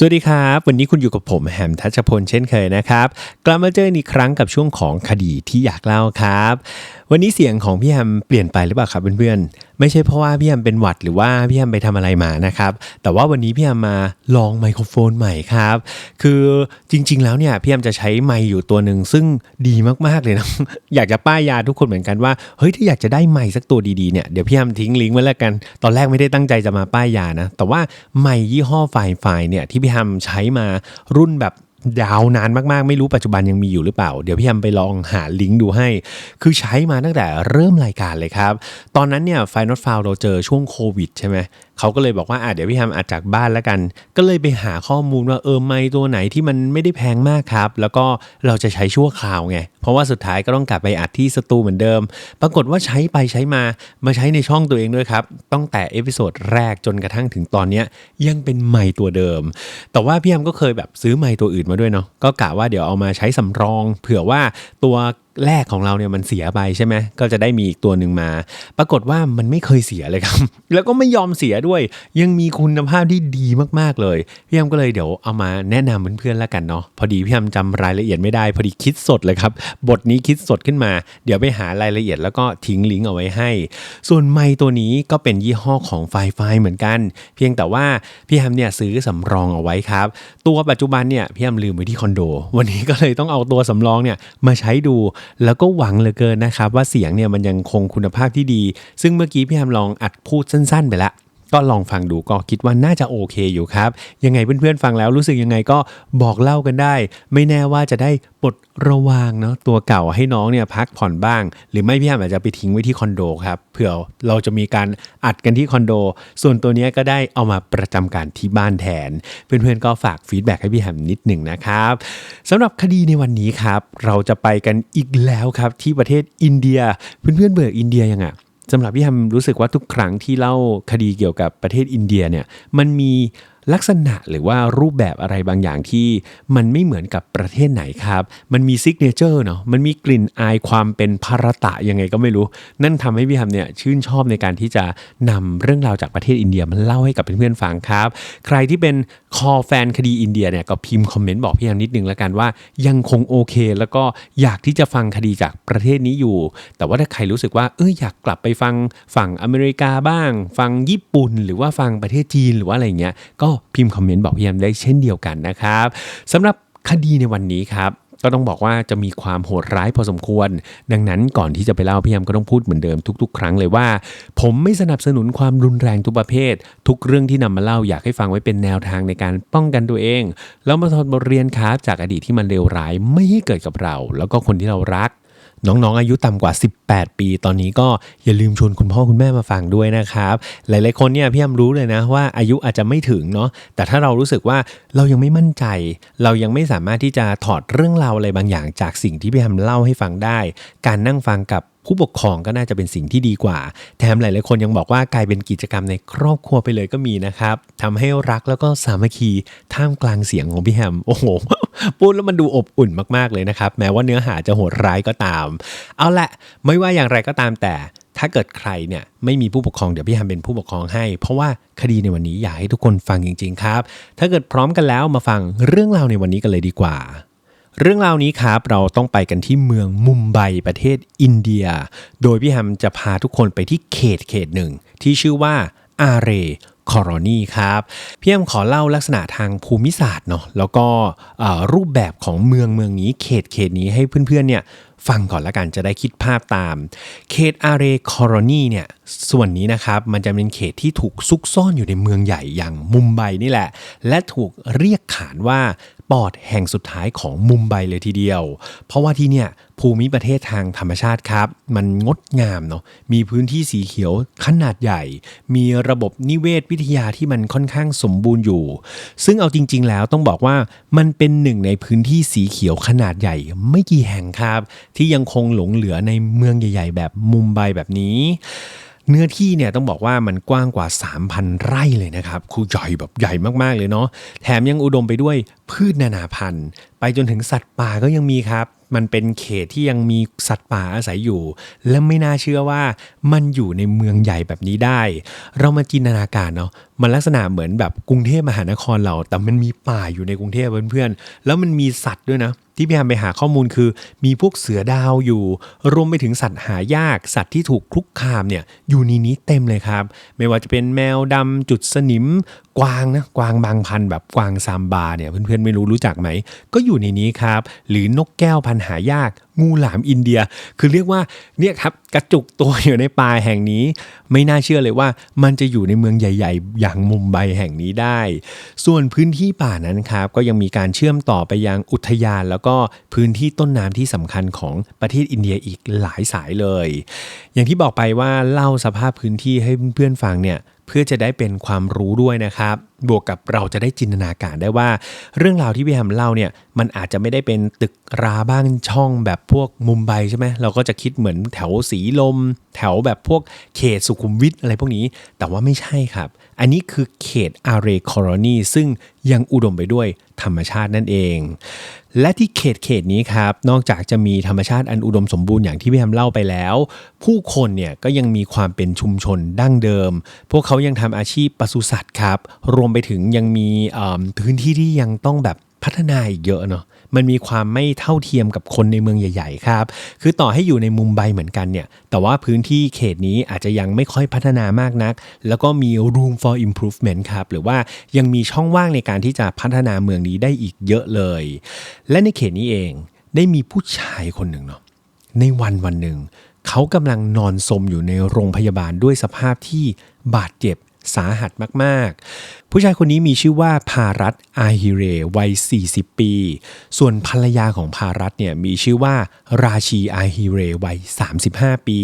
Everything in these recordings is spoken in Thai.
สวัสดีครับ วันนี้คุณอยู่กับผมแฮมทัชพลเช่นเคยนะครับ กลับมาเจออีกครั้งกับช่วงของคดีที่อยากเล่าครับ วันนี้เสียงของพี่แฮมเปลี่ยนไปหรือเปล่าครับเพื่อนๆ ไม่ใช่เพราะว่าพี่แฮมเป็นหวัดหรือว่าพี่แฮมไปทำอะไรมานะครับ แต่ว่าวันนี้พี่แฮมมาลองไมโครโฟนใหม่ครับ คือจริง ๆ แล้วเนี่ยพี่แฮมจะใช้ไมค์อยู่ตัวหนึ่งซึ่งดีมากๆเลยนะ อยากจะป้ายยาทุกคนเหมือนกันว่า เฮ้ยถ้าอยากจะได้ไมค์สักตัวดีๆเนี่ยเดี๋ยวพี่แฮมทิ้งลิงก์ไว้แล้วกัน ตอนแรกไม่ได้ตั้งใจจะมาป้ายยานะ แต่ว่าไมค์ยี่ห้อไฟไฟเนี่ยที่พี่แฮมใช้มารุ่นแบบ ยาวนานมากๆ ไม่รู้ปัจจุบันยังมีอยู่หรือเปล่า เดี๋ยวพี่แฮมไปลองหาลิงก์ดูให้ คือใช้มาตั้งแต่เริ่มรายการเลยครับ ตอนนั้นเนี่ยไฟนอตฟาวเราเจอช่วงโควิดใช่ไหม เขาก็เลยบอกว่าอะเดี๋ยวพี่แฮมอัดจากบ้านแล้วกัน ก็เลยไปหาข้อมูลว่าเออไมค์ตัวไหนที่มันไม่ได้แพงมากครับ แล้วก็เราจะใช้ชั่วคราวไง เพราะว่าสุดท้ายก็ต้องกลับไปอัดที่สตูเหมือนเดิม ปรากฏว่าใช้ไปใช้มา มาใช้ในช่องตัวเองด้วยครับ ตั้งแต่เอพิโซดแรกจนกระทั่งถึงตอนเนี้ยยังเป็นไมค์ตัวเดิม แต่ว่าพี่แฮมก็เคยแบบซื้อไมค์ตัวอื่นมาด้วยเนาะ ก็กะว่าเดี๋ยวเอามาใช้สำรอง เผื่อว่าตัว แรกของเราเนี่ยมันเสียไปใช่ไหมก็จะได้มีอีกตัวหนึ่งมา ปรากฏว่ามันไม่เคยเสียเลยครับ แล้วก็ไม่ยอมเสียด้วย ยังมีคุณภาพที่ดีมากๆเลย พี่แฮมก็เลยเดี๋ยวเอามาแนะนำเพื่อนๆแล้วกันเนาะพอดีพี่แฮมจำรายละเอียดไม่ได้ พอดีคิดสดเลยครับ บทนี้คิดสดขึ้นมา เดี๋ยวไปหารายละเอียดแล้วก็ทิ้งลิงก์เอาไว้ให้ ส่วนไมค์ตัวนี้ก็เป็นยี่ห้อของไฟไฟเหมือนกัน เพียงแต่ว่าพี่แฮมเนี่ยซื้อสำรองเอาไว้ครับ ตัวปัจจุบันเนี่ยพี่แฮมลืมไว้ที่คอนโด วันนี้ก็เลยต้องเอาตัวสำรองเนี่ยมาใช้ดูแล้วก็หวังเหลือเกินนะครับว่าเสียงเนี่ยมันยังคงคุณภาพที่ดี ซึ่งเมื่อกี้พี่แฮมลองอัดพูดสั้น ๆ ไปแล้ว ก็ลองฟังดูก็คิดว่าน่าจะโอเคอยู่ครับ ยังไงเพื่อนๆฟังแล้วรู้สึกยังไงก็บอกเล่ากันได้ ไม่แน่ว่าจะได้ปลดระวางเนาะตัวเก่าให้น้องเนี่ยพักผ่อนบ้าง หรือไม่พี่แฮมอาจจะไปทิ้งไว้ที่คอนโดครับเผื่อเราจะมีการอัดกันที่คอนโด ส่วนตัวนี้ก็ได้เอามาประจำการที่บ้านแทน เพื่อนๆก็ฝากฟีดแบ็กให้พี่แฮมนิดหนึ่งนะครับสำหรับคดีในวันนี้ครับ เราจะไปกันอีกแล้วครับที่ประเทศอินเดียเพื่อนๆเบื่ออินเดียยังอะ สำหรับพี่แฮมรู้สึกว่าทุกครั้งที่เล่าคดีเกี่ยวกับประเทศอินเดียเนี่ยมันมี ลักษณะหรือว่ารูปแบบอะไรบางอย่างที่มันไม่เหมือนกับประเทศไหนครับ มันมีซิกเนเจอร์เนาะมันมีกลิ่นอายความเป็นภารตะยังไงก็ไม่รู้ นั่นทำให้พี่แฮมเนี่ยชื่นชอบในการที่จะนำเรื่องราวจากประเทศอินเดียมันเล่าให้กับเพื่อนๆฟังครับ ใครที่เป็นคอแฟนคดีอินเดียเนี่ยก็พิมพ์คอมเมนต์บอกพี่แฮมนิดนึงแล้วกันว่ายังคงโอเค แล้วก็อยากที่จะฟังคดีจากประเทศนี้อยู่ แต่ว่าถ้าใครรู้สึกว่าเอออยากกลับไปฟังฝั่งอเมริกาบ้าง ฟังญี่ปุ่น หรือว่าฟังประเทศจีนหรือว่าอะไรเงี้ยก็พิมพ์คอมเมนต์บอกพี่แฮมได้เช่นเดียวกันนะครับสำหรับคดีในวันนี้ครับก็ต้องบอกว่าจะมีความโหดร้ายพอสมควร ดังนั้นก่อนที่จะไปเล่าพี่แฮมก็ต้องพูดเหมือนเดิมทุก ๆ ครั้งเลยว่า ผมไม่สนับสนุนความรุนแรงทุกประเภท ทุกเรื่องที่นำมาเล่าอยากให้ฟังไว้เป็นแนวทางในการป้องกันตัวเอง แล้วมาถอดบทเรียนครับจากอดีตที่มันเลวร้ายไม่ให้เกิดกับเรา แล้วก็คนที่เรารัก น้องๆอายุต่ำกว่า 18 ปี ตอนนี้ก็อย่าลืมชวนคุณพ่อคุณแม่มาฟังด้วยนะครับ หลายๆคนเนี่ยพี่แอมรู้เลยนะว่าอายุอาจจะไม่ถึงเนาะแต่ถ้าเรารู้สึกว่าเรายังไม่มั่นใจ เรายังไม่สามารถที่จะถอดเรื่องราวอะไรบางอย่าง จากสิ่งที่พี่แอมเล่าให้ฟังได้ การนั่งฟังกับผู้ปกครองก็น่าจะเป็นสิ่งที่ดีกว่า แถมหลาย ๆ คนยังบอกว่ากลายเป็นกิจกรรมในครอบครัวไปเลยก็มีนะครับทำให้รักแล้วก็สามัคคีท่ามกลางเสียงของพี่แฮม โอ้โห พูดแล้วมันดูอบอุ่นมากๆเลยนะครับ แม้ว่าเนื้อหาจะโหดร้ายก็ตาม เอาละไม่ว่าอย่างไรก็ตามแต่ถ้าเกิดใครเนี่ยไม่มีผู้ปกครองเดี๋ยวพี่แฮมเป็นผู้ปกครองให้ เพราะว่าคดีในวันนี้อยากให้ทุกคนฟังจริง ๆ ครับ ถ้าเกิดพร้อมกันแล้วมาฟังเรื่องราวในวันนี้กันเลยดีกว่า เรื่องราวนี้ครับเราต้องไปกันที่เมืองมุมไบประเทศอินเดีย โดยพี่แฮมจะพาทุกคนไปที่เขตเขตหนึ่งที่ชื่อว่าอาเร คอรอนีครับพี่แอมขอเล่าลักษณะทางภูมิศาสตร์เนาะแล้วก็รูปแบบของเมืองเมืองนี้เขตเขตนี้ให้เพื่อนๆเนี่ยฟังก่อนละกันจะได้คิดภาพตาม เขตอารีคอรอนีเนี่ยส่วนนี้นะครับมันจะเป็นเขตที่ถูกซุกซ่อนอยู่ในเมืองใหญ่อย่างมุมไบนี่แหละ และถูกเรียกขานว่า ปอดแห่งสุดท้ายของมุมไบเลยทีเดียว เพราะว่าที่เนี่ยภูมิประเทศทางธรรมชาติครับ มันงดงามเนาะมีพื้นที่สีเขียวขนาดใหญ่ มีระบบนิเวศวิทยาที่มันค่อนข้างสมบูรณ์อยู่ ซึ่งเอาจริง ๆ แล้วต้องบอกว่ามันเป็นหนึ่งในพื้นที่สีเขียวขนาดใหญ่ ไม่กี่แห่งครับ ที่ยังคงหลงเหลือในเมืองใหญ่ ๆ แบบมุมไบแบบนี้ เนื้อที่เนี่ยต้องบอกว่ามันกว้างกว่า 3,000 ไร่เลยนะครับคือใหญ่แบบใหญ่มากๆเลยเนาะแถมยังอุดมไปด้วยพืชนานาพันธุ์ ไปจนถึงสัตว์ป่าก็ยังมีครับ มันเป็นเขตที่ยังมีสัตว์ป่าอาศัยอยู่ และไม่น่าเชื่อว่ามันอยู่ในเมืองใหญ่แบบนี้ได้ เรามาจินตนาการเนาะมันลักษณะเหมือนแบบกรุงเทพมหานครเรา แต่มันมีป่าอยู่ในกรุงเทพเพื่อนๆแล้วมันมีสัตว์ด้วยนะ ที่พยายามไปหาข้อมูลคือ มีพวกเสือดาวอยู่ รวมไปถึงสัตว์หายากสัตว์ที่ถูกคลุกคามเนี่ยอยู่ในนี้เต็มเลยครับ ไม่ว่าจะเป็นแมวดำจุดสนิม กวางนะกวางบางพันแบบกวางซามบาเนี่ยเพื่อนๆไม่รู้รู้จักไหม ก็อยู่ในนี้ครับ หรือนกแก้วพันหายาก งูหลามอินเดีย คือเรียกว่าเนี่ยครับกระจุกตัวอยู่ในป่าแห่งนี้ ไม่น่าเชื่อเลยว่ามันจะอยู่ในเมืองใหญ่ ๆ อย่างมุมไบแห่งนี้ได้ ส่วนพื้นที่ป่านั้นครับก็ยังมีการเชื่อมต่อไปยังอุทยาน แล้วก็พื้นที่ต้นน้ำที่สำคัญของประเทศอินเดียอีกหลายสายเลย อย่างที่บอกไปว่าเล่าสภาพพื้นที่ให้เพื่อนๆฟังเนี่ย เพื่อจะได้เป็นความรู้ด้วยนะครับ บวกกับเราจะได้จินตนาการได้ว่า เรื่องราวที่พี่แฮมเล่าเนี่ยมันอาจจะไม่ได้เป็นตึกราบ้านช่องแบบพวกมุมไบใช่ไหมเราก็จะคิดเหมือนแถวสีลม แถวแบบพวกเขตสุขุมวิทอะไรพวกนี้ แต่ว่าไม่ใช่ครับ อันนี้คือเขตอาเรคอรนีซึ่งยังอุดมไปด้วยธรรมชาตินั่นเอง และที่เขตเขตนี้ครับ นอกจากจะมีธรรมชาติอันอุดมสมบูรณ์อย่างที่พี่แฮมเล่าไปแล้ว ผู้คนเนี่ยก็ยังมีความเป็นชุมชนดั้งเดิม พวกเขายังทำอาชีพปศุสัตว์ครับ รวมไปถึงยังมีพื้นที่ที่ยังต้องแบบพัฒนาอีกเยอะเนาะ มันมีความไม่เท่าเทียมกับคนในเมืองใหญ่ ๆ ครับ คือต่อให้อยู่ในมุมไบเหมือนกันเนี่ย แต่ว่าพื้นที่เขตนี้อาจจะยังไม่ค่อยพัฒนามากนัก แล้วก็มี room for improvement ครับ หรือว่ายังมีช่องว่างในการที่จะพัฒนาเมืองนี้ได้อีกเยอะเลย และในเขตนี้เองได้มีผู้ชายคนหนึ่งเนาะ ในวันวันหนึ่งเขากำลังนอนสมอยู่ในโรงพยาบาลด้วยสภาพที่บาดเจ็บ สาหัสมากๆ ผู้ชายคนนี้มีชื่อว่าพารัตอาฮิเรวัย 40 ปี ส่วนภรรยาของพารัตเนี่ยมีชื่อว่าราชีอาฮิเรวัย 35 ปี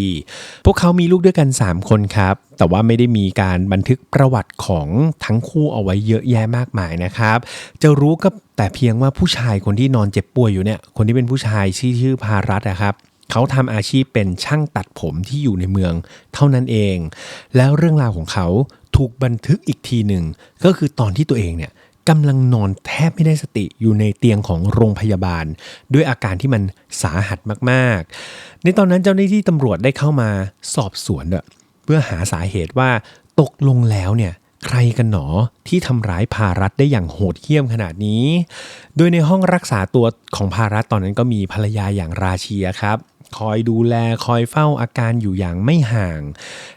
พวกเขามีลูกด้วยกัน 3 คนครับ แต่ว่าไม่ได้มีการบันทึกประวัติของทั้งคู่เอาไว้เยอะแยะมากมายนะครับ จะรู้ก็แต่เพียงว่าผู้ชายคนที่นอนเจ็บป่วยอยู่เนี่ย คนที่เป็นผู้ชายที่อชื่อพารัตนะครับเขาทำอาชีพเป็นช่างตัดผมที่อยู่ในเมืองเท่านั้นเอง แล้วเรื่องราวของเขา ถูกบันทึกอีกทีหนึ่ง ก็คือตอนที่ตัวเองเนี่ยกำลังนอนแทบไม่ได้สติอยู่ในเตียงของโรงพยาบาล ด้วยอาการที่มันสาหัสมากๆ ในตอนนั้นเจ้าหน้าที่ตำรวจได้เข้ามาสอบสวนเพื่อหาสาเหตุว่าตกลงแล้วเนี่ยใครกันหนอที่ทำร้ายพารัตได้อย่างโหดเหี้ยมขนาดนี้ โดยในห้องรักษาตัวของพารัตตอนนั้นก็มีภรรยาอย่างราเชียครับ คอยดูแลคอยเฝ้าอาการอยู่อย่างไม่ห่าง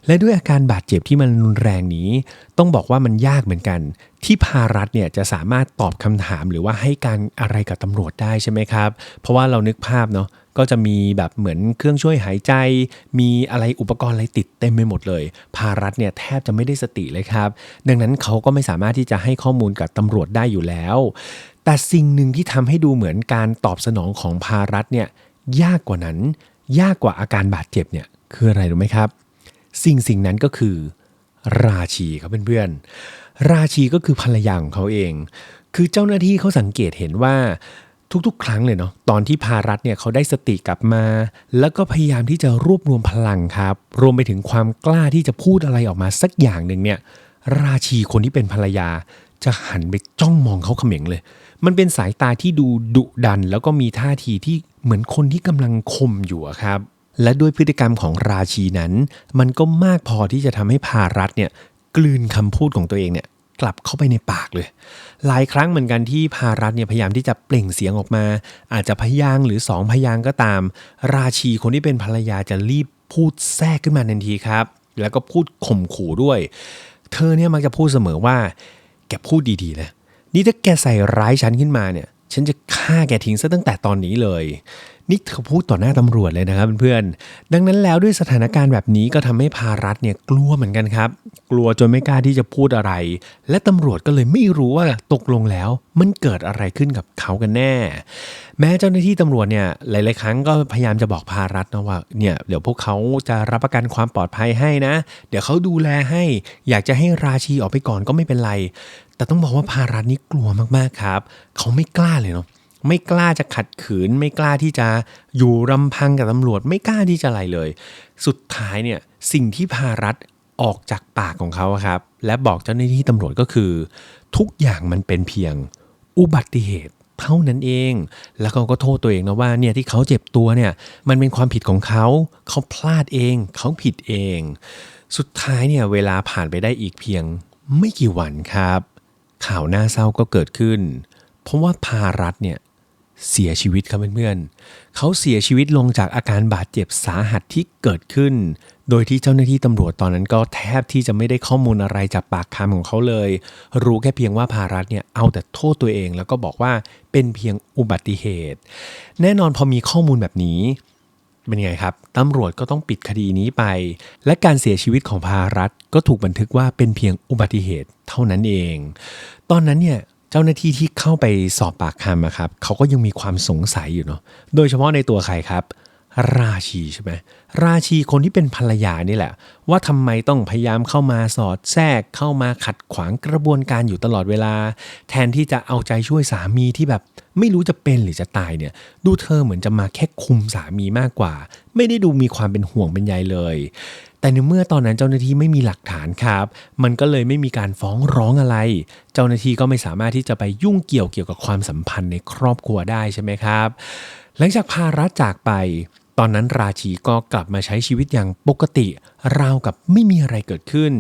และด้วยอาการบาดเจ็บที่มันรุนแรงนี้ ต้องบอกว่ามันยากเหมือนกัน ที่พารัตเนี่ยจะสามารถตอบคำถามหรือว่าให้การอะไรกับตำรวจได้ใช่ไหมครับ เพราะว่าเรานึกภาพเนาะก็จะมีแบบเหมือนเครื่องช่วยหายใจ มีอะไรอุปกรณ์อะไรติดเต็มไปหมดเลยพารัตเนี่ยแทบจะไม่ได้สติเลยครับ ดังนั้นเขาก็ไม่สามารถที่จะให้ข้อมูลกับตำรวจได้อยู่แล้ว แต่สิ่งหนึ่งที่ทำให้ดูเหมือนการตอบสนองของพารัตเนี่ย ยากกว่านั้น ยากกว่าอาการบาดเจ็บเนี่ยคืออะไรรู้ไหมครับ สิ่งสิ่งนั้นก็คือ ราชีครับเพื่อนๆราชีก็คือภรรยาของเขาเอง คือเจ้าหน้าที่เขาสังเกตเห็นว่าทุกๆ ครั้งเลยเนาะตอนที่พารัตเนี่ยเขาได้สติกลับมา แล้วก็พยายามที่จะรวบรวมพลังครับ รวมไปถึงความกล้าที่จะพูดอะไรออกมาสักอย่างหนึ่งเนี่ยราชีคนที่เป็นภรรยาจะหันไปจ้องมองเขาเขม็งเลย มันเป็นสายตาที่ดูดุดัน แล้วก็มีท่าทีที่เหมือนคนที่กำลังข่มอยู่ครับ และด้วยพฤติกรรมของราชีนั้น มันก็มากพอที่จะทำให้พารัตเนี่ยกลืนคำพูดของตัวเองเนี่ยกลับเข้าไปในปากเลย หลายครั้งเหมือนกันที่พารัตเนี่ยพยายามที่จะเปล่งเสียงออกมา อาจจะพยางหรือสองพยางก็ตาม ราชีคนที่เป็นภรรยาจะรีบพูดแทรกขึ้นมาทันทีครับ แล้วก็พูดข่มขู่ด้วย เธอเนี่ยมักจะพูดเสมอว่า แกพูดดีๆนะ นี่ถ้าแกใส่ร้ายฉันขึ้นมาเนี่ย ฉันจะฆ่าแกทิ้งซะตั้งแต่ตอนนี้เลย นี่เธอพูดต่อหน้าตำรวจเลยนะครับเพื่อนๆ ดังนั้นแล้วด้วยสถานการณ์แบบนี้ก็ทำให้พารัตเนี่ยกลัวเหมือนกันครับ กลัวจนไม่กล้าที่จะพูดอะไร และตำรวจก็เลยไม่รู้ว่าตกลงแล้ว มันเกิดอะไรขึ้นกับเขากันแน่ แม้เจ้าหน้าที่ตำรวจเนี่ยหลาย ๆ ครั้งก็พยายามจะบอกพารัตนะว่าเนี่ยเดี๋ยวพวกเขาจะรับประกันความปลอดภัยให้นะ เดี๋ยวเขาดูแลให้ อยากจะให้ราชีออกไปก่อนก็ไม่เป็นไร แต่ต้องบอกว่าพารัตนี่กลัวมากๆครับ เขาไม่กล้าเลยเนาะไม่กล้าจะขัดขืน ไม่กล้าที่จะอยู่รำพังกับตำรวจ ไม่กล้าที่จะอะไรเลย สุดท้ายเนี่ยสิ่งที่พารัฐออกจากปากของเขาครับ และบอกเจ้าหน้าที่ตำรวจก็คือ ทุกอย่างมันเป็นเพียงอุบัติเหตุเท่านั้นเอง แล้วเขาก็โทษตัวเองนะว่าเนี่ยที่เขาเจ็บตัวเนี่ยมันเป็นความผิดของเขา เขาพลาดเอง เขาผิดเอง สุดท้ายเนี่ยเวลาผ่านไปได้อีกเพียงไม่กี่วันครับ ข่าวน่าเศร้าก็เกิดขึ้น เพราะว่าพารัฐเนี่ยเสียชีวิตครับเพื่อนๆเขาเสียชีวิตลงจากอาการบาดเจ็บสาหัสที่เกิดขึ้น โดยที่เจ้าหน้าที่ตำรวจตอนนั้นก็แทบที่จะไม่ได้ข้อมูลอะไรจากปากคำของเขาเลย รู้แค่เพียงว่าพารัฐเนี่ยเอาแต่โทษตัวเอง แล้วก็บอกว่าเป็นเพียงอุบัติเหตุ แน่นอนพอมีข้อมูลแบบนี้ เป็นไงครับตำรวจก็ต้องปิดคดีนี้ไป และการเสียชีวิตของพารัตก็ถูกบันทึกว่าเป็นเพียงอุบัติเหตุเท่านั้นเอง ตอนนั้นเนี่ยเจ้าหน้าที่ที่เข้าไปสอบปากคำอะครับเขาก็ยังมีความสงสัยอยู่เนาะโดยเฉพาะในตัวใครครับ ราชีใช่ไหมราชีคนที่เป็นภรรยานี่แหละ ว่าทำไมต้องพยายามเข้ามาสอดแทรกเข้ามาขัดขวางกระบวนการอยู่ตลอดเวลา แทนที่จะเอาใจช่วยสามีที่แบบไม่รู้จะเป็นหรือจะตายเนี่ย ดูเธอเหมือนจะมาแค่คุมสามีมากกว่า ไม่ได้ดูมีความเป็นห่วงเป็นใยเลย แต่ในเมื่อตอนนั้นเจ้าหน้าที่ไม่มีหลักฐานครับ มันก็เลยไม่มีการฟ้องร้องอะไร เจ้าหน้าที่ก็ไม่สามารถที่จะไปยุ่งเกี่ยวเกี่ยวกับความสัมพันธ์ในครอบครัวได้ใช่ไหมครับ หลังจากพารัฐจากไป ตอนนั้นราชีก็กลับมาใช้ชีวิตอย่างปกติ ราวกับไม่มีอะไรเกิดขึ้น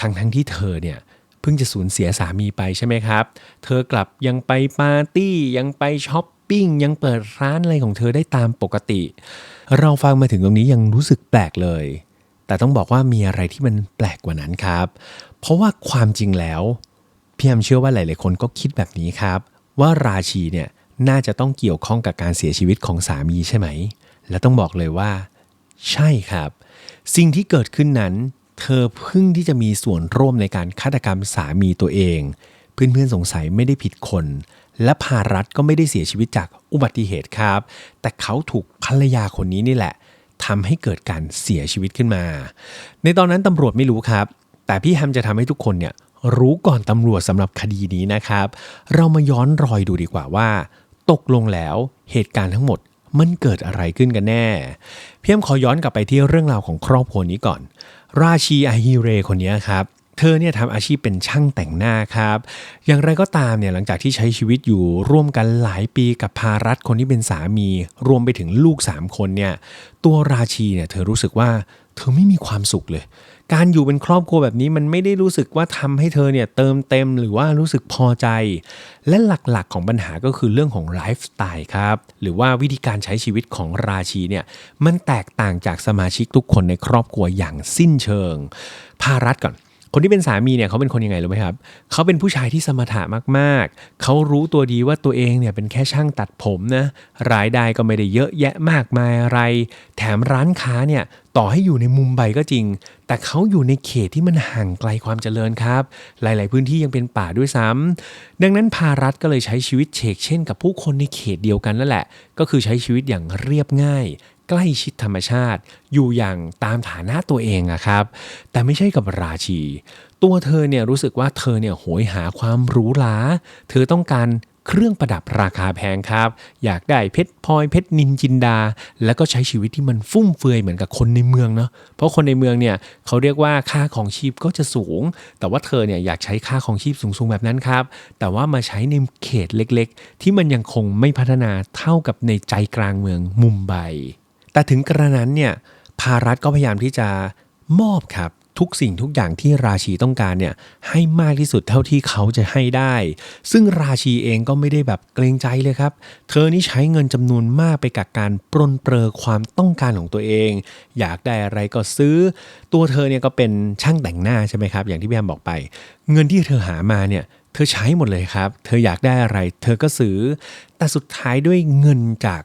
ทั้งทั้งที่เธอเนี่ยเพิ่งจะสูญเสียสามีไปใช่ไหมครับ เธอกลับยังไปปาร์ตี้ยังไปช้อปปิ้งยังเปิดร้านอะไรของเธอได้ตามปกติ เราฟังมาถึงตรงนี้ยังรู้สึกแปลกเลย แต่ต้องบอกว่ามีอะไรที่มันแปลกกว่านั้นครับ เพราะว่าความจริงแล้วพี่แอมเชื่อว่าหลาย ๆ คนก็คิดแบบนี้ครับ ว่าราชีเนี่ยน่าจะต้องเกี่ยวข้องกับการเสียชีวิตของสามีใช่ไหม และต้องบอกเลยว่า ใช่ครับ สิ่งที่เกิดขึ้นนั้น เธอเพิ่งที่จะมีส่วนร่วมในการฆาตกรรมสามีตัวเอง เพื่อนๆสงสัยไม่ได้ผิดคน และภารัฐก็ไม่ได้เสียชีวิตจากอุบัติเหตุครับ แต่เขาถูกภรรยาคนนี้นี่แหละทำให้เกิดการเสียชีวิตขึ้นมา ในตอนนั้นตำรวจไม่รู้ครับ แต่พี่แฮมจะทำให้ทุกคนเนี่ยรู้ก่อนตำรวจสำหรับคดีนี้นะครับ เรามาย้อนรอยดูดีกว่าว่า ตกลงแล้วเหตุการณ์ทั้งหมด มันเกิดอะไรขึ้นกันแน่ เพี่แอมขอย้อนกลับไปที่เรื่องราวของครอบครัวนี้ก่อน ราชีอาฮิเรคนนี้ครับเธอเนี่ยทำอาชีพเป็นช่างแต่งหน้าครับ อย่างไรก็ตามเนี่ยหลังจากที่ใช้ชีวิตอยู่ร่วมกันหลายปีกับภารัตคนที่เป็นสามี รวมไปถึงลูก 3 คนเนี่ยตัวราชีเนี่ยเธอรู้สึกว่าเธอไม่มีความสุขเลย การอยู่เป็นครอบครัวแบบนี้มันไม่ได้รู้สึกว่าทำให้เธอเนี่ยเติมเต็มหรือว่ารู้สึกพอใจ และหลักๆของปัญหาก็คือเรื่องของไลฟ์สไตล์ครับ หรือว่าวิธีการใช้ชีวิตของราชีเนี่ยมันแตกต่างจากสมาชิกทุกคนในครอบครัวอย่างสิ้นเชิง ภารัตก่อน คนที่เป็นสามีเนี่ยเขาเป็นคนยังไงรู้ไหมครับเขาเป็นผู้ชายที่สมถะมากๆ เขารู้ตัวดีว่าตัวเองเนี่ยเป็นแค่ช่างตัดผมนะรายได้ก็ไม่ได้เยอะแยะมากมายอะไร แถมร้านค้าเนี่ยต่อให้อยู่ในมุมไบก็จริง แต่เขาอยู่ในเขตที่มันห่างไกลความเจริญครับ หลาย ๆ พื้นที่ยังเป็นป่าด้วยซ้ำดังนั้นภารัฐก็เลยใช้ชีวิตเชกเช่น กับผู้คนในเขตเดียวกันนั่นแหละ ก็คือใช้ชีวิตอย่างเรียบง่าย ใกล้ชิดธรรมชาติ อยู่อย่างตามฐานะตัวเองอะครับ แต่ไม่ใช่กับราชี ตัวเธอเนี่ยรู้สึกว่าเธอเนี่ยโหยหาความหรูหราเธอต้องการเครื่องประดับราคาแพงครับ อยากได้เพชรพลอยเพชรนินจินดา แล้วก็ใช้ชีวิตที่มันฟุ่มเฟือยเหมือนกับคนในเมืองเนาะเพราะคนในเมืองเนี่ยเขาเรียกว่าค่าของชีพก็จะสูง แต่ว่าเธอเนี่ยอยากใช้ค่าของชีพสูงๆแบบนั้นครับ แต่ว่ามาใช้ในเขตเล็กๆ ที่มันยังคงไม่พัฒนาเท่ากับในใจกลางเมืองมุมไบ แต่ถึงกระนั้นเนี่ยภารัฐก็พยายามที่จะมอบครับทุกสิ่งทุกอย่างที่ราชีต้องการเนี่ยให้มากที่สุดเท่าที่เขาจะให้ได้ ซึ่งราชีเองก็ไม่ได้แบบเกรงใจเลยครับ เธอนี่ใช้เงินจำนวนมากไปกับการปรนเปรอความต้องการของตัวเอง อยากได้อะไรก็ซื้อ ตัวเธอเนี่ยก็เป็นช่างแต่งหน้าใช่ไหมครับ อย่างที่พี่แอมบอกไป เงินที่เธอหามาเนี่ย เธอใช้หมดเลยครับ เธออยากได้อะไร เธอก็ซื้อ แต่สุดท้ายด้วยเงินจาก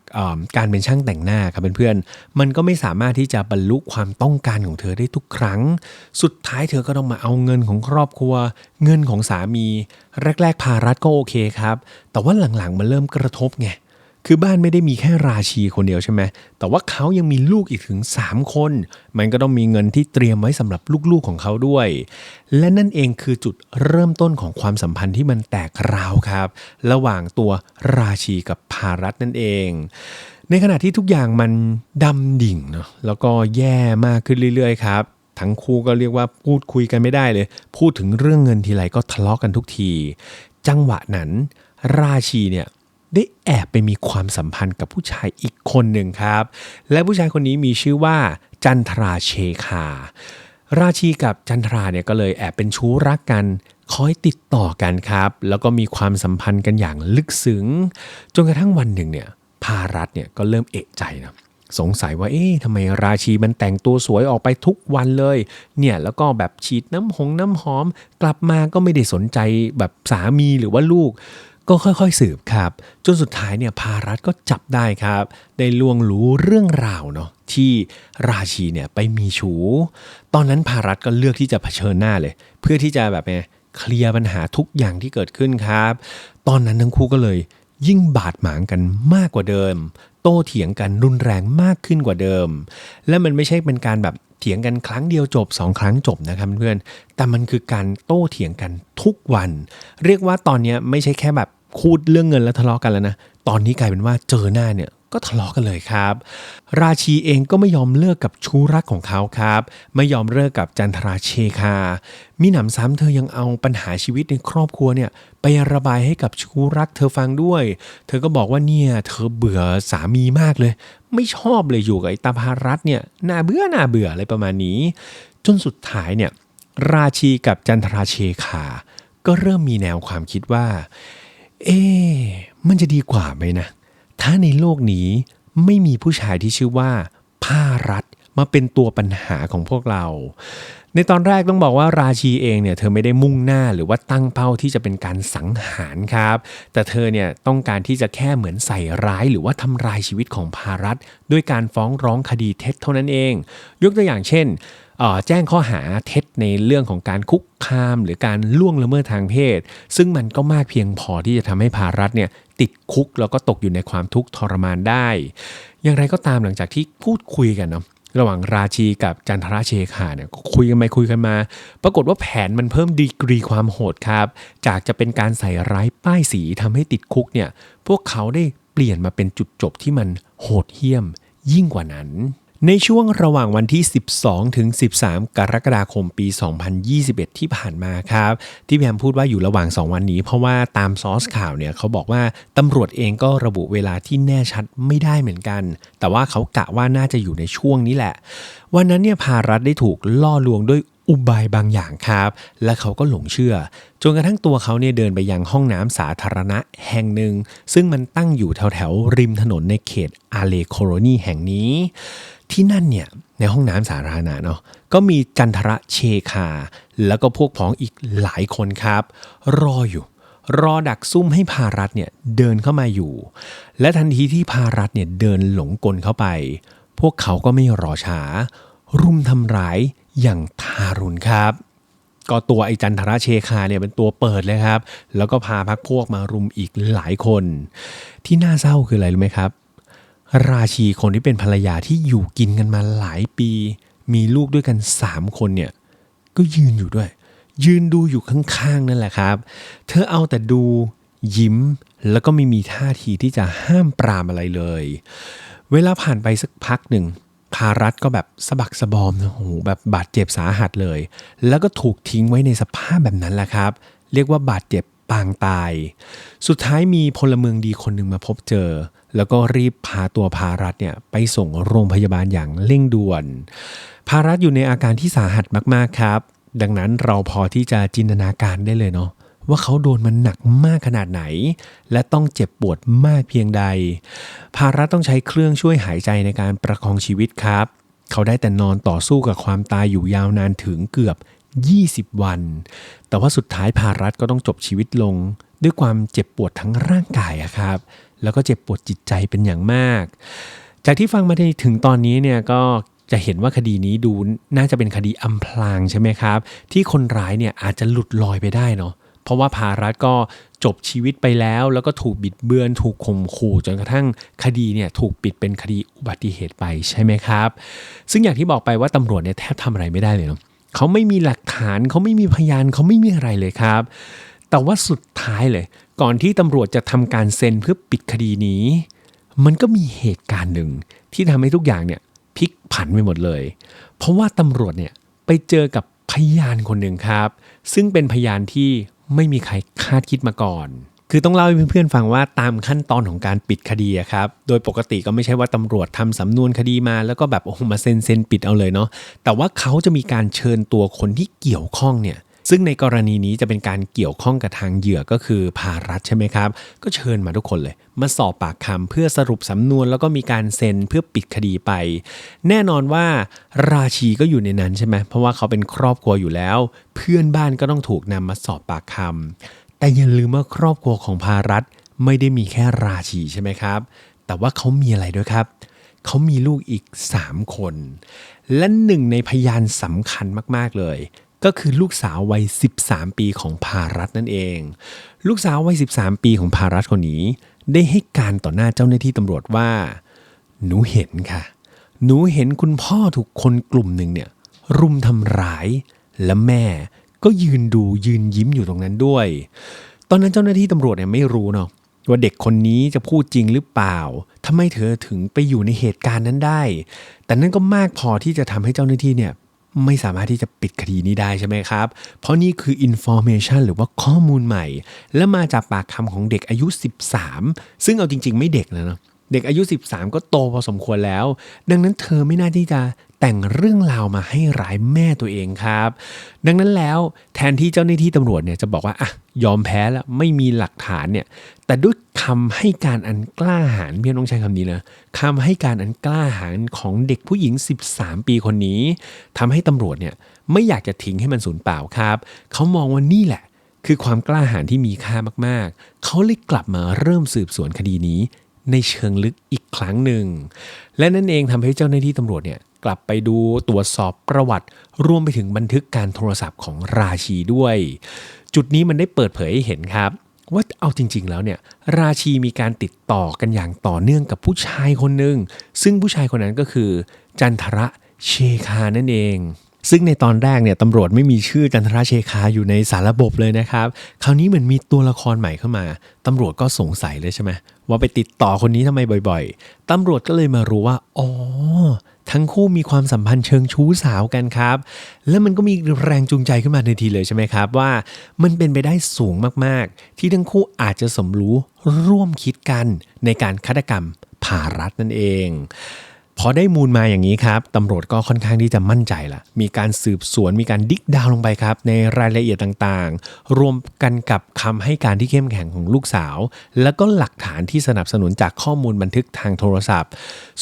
การเป็นช่างแต่งหน้าครับเพื่อนๆ มันก็ไม่สามารถที่จะบรรลุความต้องการของเธอได้ทุกครั้ง สุดท้ายเธอก็ต้องมาเอาเงินของครอบครัว เงินของสามี แรก ๆ ภารัฐก็โอเคครับ แต่ว่าหลังๆ มันเริ่มกระทบไง คือบ้านไม่ได้มีแค่ราชีคนเดียวใช่ไหม แต่ว่าเขายังมีลูกอีกถึง 3 คน มันก็ต้องมีเงินที่เตรียมไว้สำหรับลูกๆของเขาด้วย และนั่นเองคือจุดเริ่มต้นของความสัมพันธ์ที่มันแตกราวครับ ระหว่างตัวราชีกับภารัตนั่นเองในขณะที่ทุกอย่างมันดำดิ่งเนาะแล้วก็แย่มากขึ้นเรื่อยๆครับ ทั้งคู่ก็เรียกว่าพูดคุยกันไม่ได้เลย พูดถึงเรื่องเงินทีไรก็ทะเลาะกันทุกที จังหวะนั้น ราชีเนี่ย ได้แอบไปมีความสัมพันธ์กับผู้ชายอีกคนหนึ่งครับ และผู้ชายคนนี้มีชื่อว่าจันทราเชคา ราชีกับจันทราเนี่ยก็เลยแอบเป็นชู้รักกันคอยติดต่อกันครับ แล้วก็มีความสัมพันธ์กันอย่างลึกซึ้งจนกระทั่งวันหนึ่งเนี่ยภารัตเนี่ยก็เริ่มเอะใจนะสงสัยว่าเอ๊ะทำไมราชีมันแต่งตัวสวยออกไปทุกวันเลย เนี่ยแล้วก็แบบฉีดน้ำหงน้ำหอม กลับมาก็ไม่ได้สนใจแบบสามีหรือว่าลูก ก็ค่อยๆสืบครับ จนสุดท้ายเนี่ยพารัตก็จับได้ครับ ได้ล่วงรู้เรื่องราวเนาะที่ราชีเนี่ยไปมีชู้ ตอนนั้นพารัตก็เลือกที่จะเผชิญหน้าเลย เพื่อที่จะแบบไงเคลียร์ปัญหาทุกอย่างที่เกิดขึ้นครับ ตอนนั้นทั้งคู่ก็เลย ยิ่งบาดหมางกันมากกว่าเดิม โต้เถียงกันรุนแรงมากขึ้นกว่าเดิม และมันไม่ใช่เป็นการแบบเถียงกันครั้งเดียวจบสองครั้งจบนะครับเพื่อนแต่มันคือการโต้เถียงกันทุกวัน เรียกว่าตอนนี้ไม่ใช่แค่แบบคูดเรื่องเงินแล้วทะเลาะกันแล้วนะตอนนี้กลายเป็นว่าเจอหน้าเนี่ย ก็ทะเลาะกันเลยครับ ราชีเองก็ไม่ยอมเลิกกับชู้รักของเขาครับ ไม่ยอมเลิกกับจันทราเชคา มีหนำซ้ำเธอยังเอาปัญหาชีวิตในครอบครัวเนี่ย ไประบายให้กับชู้รักเธอฟังด้วย เธอก็บอกว่าเนี่ยเธอเบื่อสามีมากเลย ไม่ชอบเลยอยู่กับไอ้ตาภารัตเนี่ยน่าเบื่อน่าเบื่ออะไรประมาณนี้ จนสุดท้ายเนี่ยราชีกับจันทราเชคา ก็เริ่มมีแนวความคิดว่า เอ๊มันจะดีกว่าไหมนะ ถ้าในโลกนี้ไม่มีผู้ชายที่ชื่อว่าภารัตมาเป็นตัวปัญหาของพวกเรา ในตอนแรกต้องบอกว่าราชีเองเนี่ยเธอไม่ได้มุ่งหน้าหรือว่าตั้งเป้าที่จะเป็นการสังหารครับ แต่เธอเนี่ยต้องการที่จะแค่เหมือนใส่ร้ายหรือว่าทำลายชีวิตของภารัตด้วยการฟ้องร้องคดีเท็จเท่านั้นเอง ยกตัวอย่างเช่น แจ้งข้อหาเท็จในเรื่องของการคุกคามหรือการล่วงละเมิดทางเพศ ซึ่งมันก็มากเพียงพอที่จะทำให้ภารัตเนี่ยติดคุกแล้วก็ตกอยู่ในความทุกข์ทรมานได้ อย่างไรก็ตามหลังจากที่พูดคุยกันเนาะระหว่างราชีกับจันทราเชคาเนี่ยคุยกันไปคุยกันมา ปรากฏว่าแผนมันเพิ่มดีกรีความโหดครับ จากจะเป็นการใส่ร้ายป้ายสีทำให้ติดคุกเนี่ยพวกเขาได้เปลี่ยนมาเป็นจุดจบที่มันโหดเหี้ยมยิ่งกว่านั้น ในช่วงระหว่างวันที่ 12 ถึง 13 กรกฎาคมปี 2021 ที่ผ่านมาครับ ที่พี่แอมพูดว่าอยู่ระหว่าง 2 วันนี้ เพราะว่าตามซอสข่าวเนี่ยเขาบอกว่าตำรวจเองก็ระบุเวลาที่แน่ชัดไม่ได้เหมือนกัน แต่ว่าเขากะว่าน่าจะอยู่ในช่วงนี้แหละ วันนั้นเนี่ยภารัตได้ถูกล่อลวงด้วยอุบายบางอย่างครับ และเขาก็หลงเชื่อ จนกระทั่งตัวเขาเนี่ยเดินไปยังห้องน้ำสาธารณะแห่งหนึ่ง ซึ่งมันตั้งอยู่แถวแถวๆริมถนนในเขตอาเลโคโรนีแห่งนี้ ที่นั่นเนี่ยในห้องน้ำสาธารณะเนาะก็มีจันทระเชคา แล้วก็พวกพ้องอีกหลายคนครับ รออยู่ รอดักซุ่มให้พารัตเนี่ยเดินเข้ามาอยู่ และทันทีที่พารัตเนี่ยเดินหลงกลเข้าไป พวกเขาก็ไม่รอช้า รุมทำร้ายอย่างทารุณครับก็ตัวไอ้จันทราเชคาเนี่ยเป็นตัวเปิดเลยครับ แล้วก็พาพักพวกมารุมอีกหลายคน ที่น่าเศร้าคืออะไรรู้ไหมครับ ราชีคนที่เป็นภรรยาที่อยู่กินกันมาหลายปี มีลูกด้วยกัน 3 คนเนี่ยก็ยืนอยู่ด้วย ยืนดูอยู่ข้างๆนั่นแหละครับ เธอเอาแต่ดูยิ้มแล้วก็ไม่มีท่าทีที่จะห้ามปรามอะไรเลย เวลาผ่านไปสักพักหนึ่งภารัตก็แบบสะบักสะบอมนะโอ้โหแบบบาดเจ็บสาหัสเลย แล้วก็ถูกทิ้งไว้ในสภาพแบบนั้นแหละครับ เรียกว่าบาดเจ็บ ปางตาย สุดท้ายมีพลเมืองดีคนหนึ่งมาพบเจอ แล้วก็รีบพาตัวภารัตเนี่ยไปส่งโรงพยาบาลอย่างเร่งด่วนภารัตอยู่ในอาการที่สาหัสมากๆครับ ดังนั้นเราพอที่จะจินตนาการได้เลยเนาะว่าเขาโดนมันหนักมากขนาดไหน และต้องเจ็บปวดมากเพียงใด ภาระต้องใช้เครื่องช่วยหายใจในการประคองชีวิตครับ เขาได้แต่นอนต่อสู้กับความตายอยู่ยาวนานถึงเกือบ 20 วัน แต่ว่าสุดท้ายภารัตก็ต้องจบชีวิตลง ด้วยความเจ็บปวดทั้งร่างกายครับ แล้วก็เจ็บปวดจิตใจเป็นอย่างมาก จากที่ฟังมาถึงตอนนี้เนี่ยก็จะเห็นว่าคดีนี้ดูน่าจะเป็นคดีอำพรางใช่ไหมครับ ที่คนร้ายเนี่ยอาจจะหลุดลอยไปได้เนาะเพราะว่าภารัตก็จบชีวิตไปแล้ว แล้วก็ถูกบิดเบือนถูกข่มขู่จนกระทั่งคดีเนี่ยถูกปิดเป็นคดีอุบัติเหตุไปใช่ไหมครับ ซึ่งอย่างที่บอกไปว่าตำรวจเนี่ยแทบทำอะไรไม่ได้เลยเนาะ เขาไม่มีหลักฐานเขาไม่มีพยานเขาไม่มีอะไรเลยครับ แต่ว่าสุดท้ายเลย ก่อนที่ตำรวจจะทำการเซ็นเพื่อปิดคดีนี้ มันก็มีเหตุการณ์หนึ่งที่ทำให้ทุกอย่างเนี่ยพลิกผันไปหมดเลย เพราะว่าตำรวจเนี่ยไปเจอกับพยานคนหนึ่งครับ ซึ่งเป็นพยานที่ไม่มีใครคาดคิดมาก่อน คือต้องเล่าให้เพื่อนๆฟังว่าตามขั้นตอนของการปิดคดีครับ โดยปกติก็ไม่ใช่ว่าตำรวจทำสำนวนคดีมา แล้วก็แบบโอ้โหมาเซ็นเซ็นปิดเอาเลยเนาะ แต่ว่าเขาจะมีการเชิญตัวคนที่เกี่ยวข้องเนี่ยซึ่งในกรณีนี้จะเป็นการเกี่ยวข้องกับทางเหยื่อก็คือภารัฐใช่ไหมครับ ก็เชิญมาทุกคนเลย มาสอบปากคำเพื่อสรุปสำนวนแล้วก็มีการเซ็นเพื่อปิดคดีไป แน่นอนว่าราชีก็อยู่ในนั้นใช่ไหมเพราะว่าเขาเป็นครอบครัวอยู่แล้ว เพื่อนบ้านก็ต้องถูกนำมาสอบปากคำ แต่อย่าลืมว่าครอบครัวของภารัฐไม่ได้มีแค่ราชีใช่ไหมครับ แต่ว่าเขามีอะไรด้วยครับเขามีลูกอีก 3 คน และหนึ่งในพยานสำคัญมาก ๆ เลย ก็คือลูกสาววัย 13 ปีของภารัตนั่นเอง ลูกสาววัย 13 ปีของภารัตคนนี้ ได้ให้การต่อหน้าเจ้าหน้าที่ตำรวจว่า หนูเห็นค่ะ หนูเห็นคุณพ่อถูกคนกลุ่มหนึ่งเนี่ยรุมทำร้าย และแม่ ก็ยืนดูยืนยิ้มอยู่ตรงนั้นด้วย ตอนนั้นเจ้าหน้าที่ตำรวจเนี่ยไม่รู้เนาะว่าเด็กคนนี้จะพูดจริงหรือเปล่าทำไมเธอถึงไปอยู่ในเหตุการณ์นั้นได้ แต่นั่นก็มากพอที่จะทำให้เจ้าหน้าที่เนี่ยไม่สามารถที่จะปิดคดีนี้ได้ใช่ไหมครับ เพราะนี่คือ information หรือว่าข้อมูลใหม่ และมาจากปากคำของเด็กอายุ 13 ซึ่งเอาจริง ๆ ไม่เด็กแล้วเนาะเด็กอายุ 13 ก็โตพอสมควรแล้ว ดังนั้นเธอไม่น่าที่จะ แต่งเรื่องราวมาให้ร้ายแม่ตัวเองครับ ดังนั้นแล้วแทนที่เจ้าหน้าที่ตำรวจเนี่ยจะบอกว่าอะยอมแพ้แล้วไม่มีหลักฐานเนี่ยแต่ด้วยคำให้การอันกล้าหาญพี่ต้องใช้คำนี้นะคำให้การอันกล้าหาญของเด็กผู้หญิง 13 ปีคนนี้ทำให้ตำรวจเนี่ยไม่อยากจะทิ้งให้มันสูญเปล่าครับเขามองว่านี่แหละ คือความกล้าหาญที่มีค่ามากๆ เขาเลยกลับมาเริ่มสืบสวนคดีนี้ในเชิงลึกอีกครั้งหนึ่ง และนั่นเองทำให้เจ้าหน้าที่ตำรวจเนี่ย กลับไปดูตรวจสอบประวัติ รวมไปถึงบันทึกการโทรศัพท์ของราชีด้วย จุดนี้มันได้เปิดเผยให้เห็นครับ ว่าเอาจริง ๆ แล้วเนี่ยราชีมีการติดต่อกันอย่างต่อเนื่องกับผู้ชายคนหนึ่งซึ่งผู้ชายคนนั้นก็คือ จันทระเชคานั่นเองซึ่งในตอนแรกเนี่ยตำรวจไม่มีชื่อจันทราเชคาอยู่ในสารระบบเลยนะครับ คราวนี้เหมือนมีตัวละครใหม่เข้ามา ตำรวจก็สงสัยเลยใช่ไหมว่าไปติดต่อคนนี้ทำไมบ่อยๆ ตำรวจก็เลยมารู้ว่า อ๋อ ทั้งคู่มีความสัมพันธ์เชิงชู้สาวกันครับ แล้วมันก็มีแรงจูงใจขึ้นมาในทีเลยใช่ไหมครับ ว่ามันเป็นไปได้สูงมากๆ ที่ทั้งคู่อาจจะสมรู้ร่วมคิดกันในการฆาตกรรมผ่ารัดนั่นเอง พอได้มูลมาอย่างนี้ครับตำรวจก็ค่อนข้างที่จะมั่นใจละมีการสืบสวนมีการดิกดาวลงไปครับ ในรายละเอียดต่างๆ รวมกันกับคำให้การที่เข้มแข็งของลูกสาว แล้วก็หลักฐานที่สนับสนุนจากข้อมูลบันทึกทางโทรศัพท์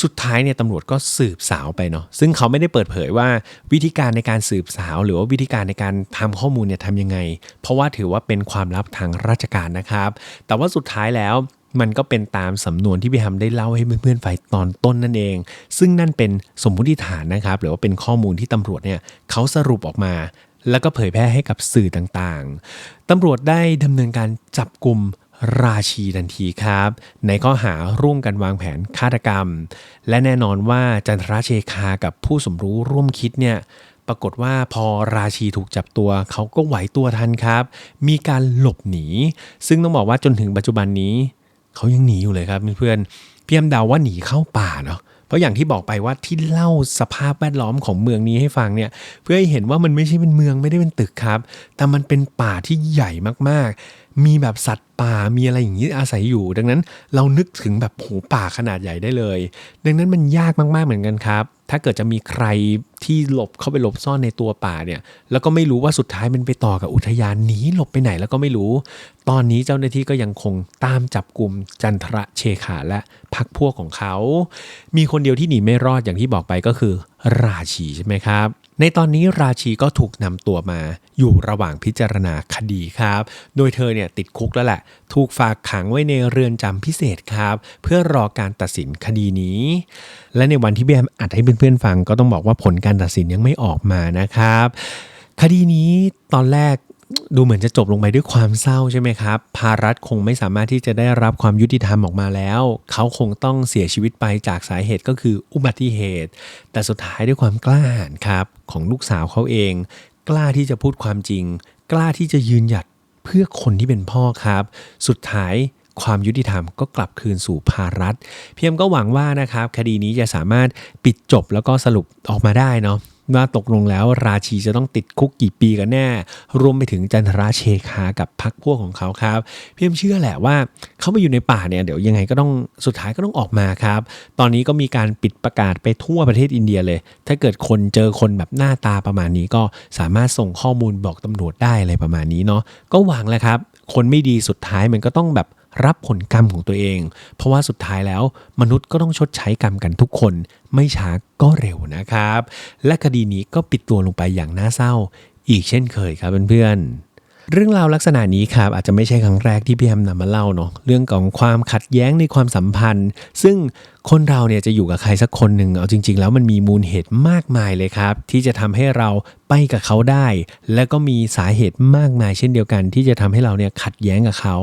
สุดท้ายเนี่ยตำรวจก็สืบสาวไปเนาะซึ่งเขาไม่ได้เปิดเผยว่าวิธีการในการสืบสาว หรือว่าวิธีการในการทำข้อมูลเนี่ยทำยังไง เพราะว่าถือว่าเป็นความลับทางราชการนะครับ แต่ว่าสุดท้ายแล้ว มันก็เป็นตามสำนวนที่พี่ฮัมได้เล่าให้เพื่อนๆฟังตอนต้นนั่นเอง ซึ่งนั่นเป็นสมมุติฐานนะครับ หรือว่าเป็นข้อมูลที่ตำรวจเนี่ยเขาสรุปออกมา แล้วก็เผยแพร่ให้กับสื่อต่างๆตำรวจได้ดำเนินการจับกลุ่มราชีทันทีครับ ในข้อหาร่วมกันวางแผนฆาตกรรม และแน่นอนว่าจันทราเชคากับผู้สมรู้ร่วมคิดเนี่ยปรากฏว่าพอราชีถูกจับตัวเขาก็ไหวตัวทันครับ มีการหลบหนี ซึ่งต้องบอกว่าจนถึงปัจจุบันนี้ เขายังหนีอยู่เลยครับเพื่อนๆพี่แอมเดาวว่าหนีเข้าป่าเนาะเพราะอย่างที่บอกไปว่าที่เล่าสภาพแวดล้อมของเมืองนี้ให้ฟังเนี่ย เพื่อให้เห็นว่ามันไม่ใช่เป็นเมืองไม่ได้เป็นตึกครับ แต่มันเป็นป่าที่ใหญ่มากๆ มีแบบสัตว์ป่ามีอะไรอย่างนี้อาศัยอยู่ ดังนั้นเรานึกถึงแบบโหป่าขนาดใหญ่ได้เลย ดังนั้นมันยากมากๆเหมือนกันครับ ถ้าเกิดจะมีใครที่หลบเข้าไปหลบซ่อนในตัวป่าเนี่ย แล้วก็ไม่รู้ว่าสุดท้ายมันไปต่อกับอุทยานหนีหลบไปไหนแล้วก็ไม่รู้ ตอนนี้เจ้าหน้าที่ก็ยังคงตามจับกลุ่มจันทระเชขาและพักพวกของเขา มีคนเดียวที่หนีไม่รอดอย่างที่บอกไปก็คือ ราชีใช่ไหมครับ ในตอนนี้ราชีก็ถูกนำตัวมาอยู่ระหว่างพิจารณาคดีครับ โดยเธอเนี่ยติดคุกแล้วแหละ ถูกฝากขังไว้ในเรือนจำพิเศษครับ เพื่อรอการตัดสินคดีนี้ และในวันที่แบมอัดให้เพื่อนๆฟังก็ต้องบอกว่าผลการตัดสินยังไม่ออกมานะครับ คดีนี้ตอนแรก ดูเหมือนจะจบลงไปด้วยความเศร้าใช่ไหมครับ ภารัตคงไม่สามารถที่จะได้รับความยุติธรรมออกมาแล้ว เขาคงต้องเสียชีวิตไปจากสาเหตุก็คืออุบัติเหตุ แต่สุดท้ายด้วยความกล้าหาญครับของลูกสาวเขาเอง กล้าที่จะพูดความจริง กล้าที่จะยืนหยัดเพื่อคนที่เป็นพ่อครับ สุดท้ายความยุติธรรมก็กลับคืนสู่ภารัฐ เพียมก็หวังว่านะครับคดีนี้จะสามารถปิดจบแล้วก็สรุปออกมาได้เนาะ ว่าตกลงแล้วราชีจะต้องติดคุกกี่ปีกันแน่ รวมไปถึงจันทราเชคากับพักพวกของเขาครับเพียมเชื่อแหละว่าเขาไปอยู่ในป่าเนี่ยเดี๋ยวยังไงก็ต้องสุดท้ายก็ต้องออกมาครับ ตอนนี้ก็มีการปิดประกาศไปทั่วประเทศอินเดียเลย ถ้าเกิดคนเจอคนแบบหน้าตาประมาณนี้ก็สามารถส่งข้อมูลบอกตำรวจได้อะไรประมาณนี้เนาะก็หวังแหละครับ คนไม่ดีสุดท้ายมันก็ต้องแบบ รับผลกรรมของตัวเอง เพราะว่าสุดท้ายแล้วมนุษย์ก็ต้องชดใช้กรรมกันทุกคน ไม่ช้าก็เร็วนะครับ และคดีนี้ก็ปิดตัวลงไปอย่างน่าเศร้า อีกเช่นเคยครับเพื่อนๆ เรื่องราวลักษณะนี้ครับอาจจะไม่ใช่ครั้งแรกที่พี่แอมนำมาเล่าเนาะเรื่องของความขัดแย้งในความสัมพันธ์ ซึ่งคนเราเนี่ยจะอยู่กับใครสักคนหนึ่งเอาจริง ๆ แล้วมันมีมูลเหตุมากมายเลยครับ ที่จะทำให้เราไปกับเขาได้ และก็มีสาเหตุมากมายเช่นเดียวกัน ที่จะทำให้เราเนี่ยขัดแย้งกับเขา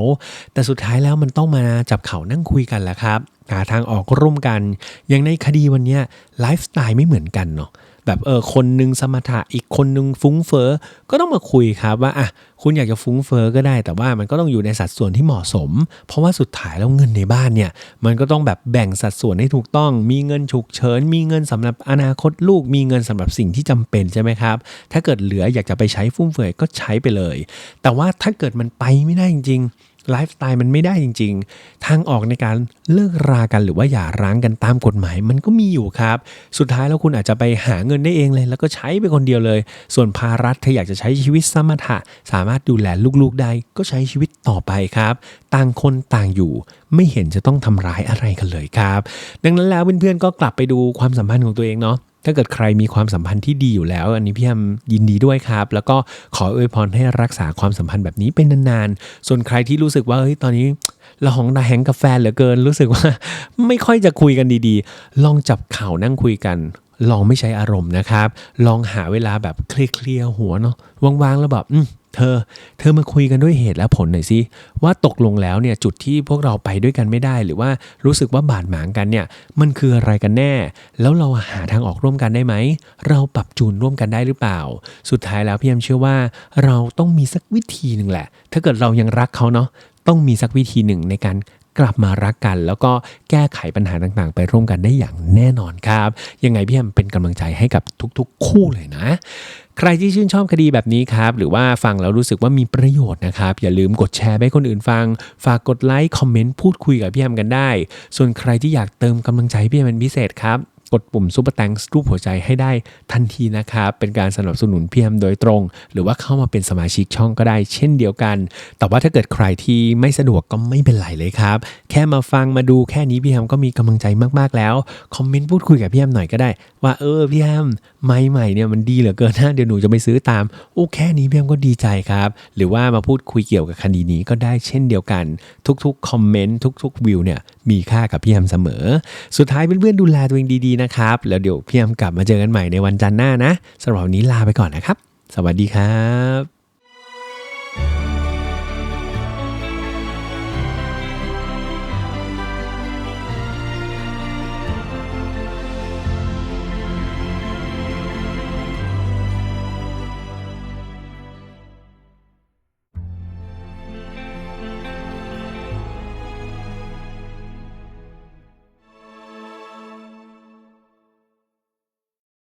แต่สุดท้ายแล้วมันต้องมาจับเขานั่งคุยกันแหละครับหาทางออกร่วมกัน อย่างในคดีวันเนี้ยไลฟ์สไตล์ไม่เหมือนกันเนาะ แบบเออคนหนึ่งสมถะอีกคนหนึ่งฟุ้งเฟอ้อก็ต้องมาคุยครับว่าอะคุณอยากจะฟุ้งเฟอ้อก็ได้ แต่ว่ามันก็ต้องอยู่ในสัดส่วนที่เหมาะสม เพราะว่าสุดท้ายแล้วเงินในบ้านเนี่ยมันก็ต้องแบบแบ่งสัดส่วนให้ถูกต้อง มีเงินฉุกเฉินมีเงินสำหรับอนาคตลูก มีเงินสำหรับสิ่งที่จำเป็นใช่ไหมครับ ถ้าเกิดเหลืออยากจะไปใช้ฟุ่มเฟือยก็ใช้ไปเลย แต่ว่าถ้าเกิดมันไปไม่ได้จริงๆ ไลฟ์สไตล์มันไม่ได้จริง ๆ ทางออกในการเลิกรากันหรือว่าหย่าร้างกันตามกฎหมาย มันก็มีอยู่ครับ สุดท้ายแล้วคุณอาจจะไปหาเงินได้เองเลย แล้วก็ใช้ไปคนเดียวเลย ส่วนภารัฐถ้าอยากจะใช้ชีวิตสมถะ สามารถดูแลลูกๆได้ก็ใช้ชีวิตต่อไปครับ ต่างคนต่างอยู่ไม่เห็นจะต้องทำร้ายอะไรกันเลยครับ ดังนั้นแล้วเพื่อนๆก็กลับไปดูความสัมพันธ์ของตัวเองเนาะ ถ้าเกิดใครมีความสัมพันธ์ที่ดีอยู่แล้ว อันนี้พี่ยมยินดีด้วยครับ แล้วก็ขออวยพรให้รักษาความสัมพันธ์แบบนี้เป็นนานๆ ส่วนใครที่รู้สึกว่าเฮ้ยตอนนี้เราหองดาแหงกับแฟนเหลือเกิน รู้สึกว่าไม่ค่อยจะคุยกันดีๆ ลองจับเข่านั่งคุยกัน ลองไม่ใช้อารมณ์นะครับ ลองหาเวลาแบบเคลียร์ๆหัวเนาะว่างๆแล้วแบบอืม เธอ เธอมาคุยกันด้วยเหตุและผลหน่อยสิว่าตกลงแล้วเนี่ยจุดที่พวกเราไปด้วยกันไม่ได้ หรือว่ารู้สึกว่าบาดหมางกันเนี่ยมันคืออะไรกันแน่ แล้วเราหาทางออกร่วมกันได้ไหม เราปรับจูนร่วมกันได้หรือเปล่า สุดท้ายแล้วพี่ยมเชื่อว่า เราต้องมีสักวิธีหนึ่งแหละ ถ้าเกิดเรายังรักเขาเนาะต้องมีสักวิธีหนึ่งในการกลับมารักกัน แล้วก็แก้ไขปัญหาต่างๆ ไปร่วมกันได้อย่างแน่นอนครับ ยังไงพี่แอมเป็นกำลังใจให้กับทุกๆ คู่เลยนะ ใครที่ชื่นชอบคดีแบบนี้ครับ หรือว่าฟังแล้วรู้สึกว่ามีประโยชน์นะครับ อย่าลืมกดแชร์ให้คนอื่นฟัง ฝากกดไลค์ คอมเมนต์ พูดคุยกับพี่แอมกันได้ ส่วนใครที่อยากเติมกำลังใจพี่แอมเป็นพิเศษครับ กดปุ่มซุปเปอร์แตงรูปหัวใจให้ได้ทันทีนะครับเป็นการสนับสนุนพี่แอมโดยตรง หรือว่าเข้ามาเป็นสมาชิกช่องก็ได้เช่นเดียวกัน แต่ว่าถ้าเกิดใครที่ไม่สะดวกก็ไม่เป็นไรเลยครับ แค่มาฟังมาดูแค่นี้พี่แอมก็มีกำลังใจมากๆแล้ว คอมเมนต์พูดคุยกับพี่แอมหน่อยก็ได้ ว่าเออพี่แอมไม้ใหม่เนี่ยมันดีเหลือเกินนะเดี๋ยวหนูจะไปซื้อตามโอ้แค่นี้พี่แอมก็ดีใจครับ หรือว่ามาพูดคุยเกี่ยวกับคดีนี้ก็ได้เช่นเดียวกัน ทุกๆคอมเมนต์ทุกๆวิวเนี่ยมีค่ากับพี่แอมเสมอ สุดท้ายเพื่อนๆดูแลตัวเองดีๆนะครับ แล้วเดี๋ยวพี่แอมกลับมาเจอกันใหม่ในวันจันทร์หน้านะสำหรับวันนี้ลาไปก่อนนะครับ สวัสดีครับ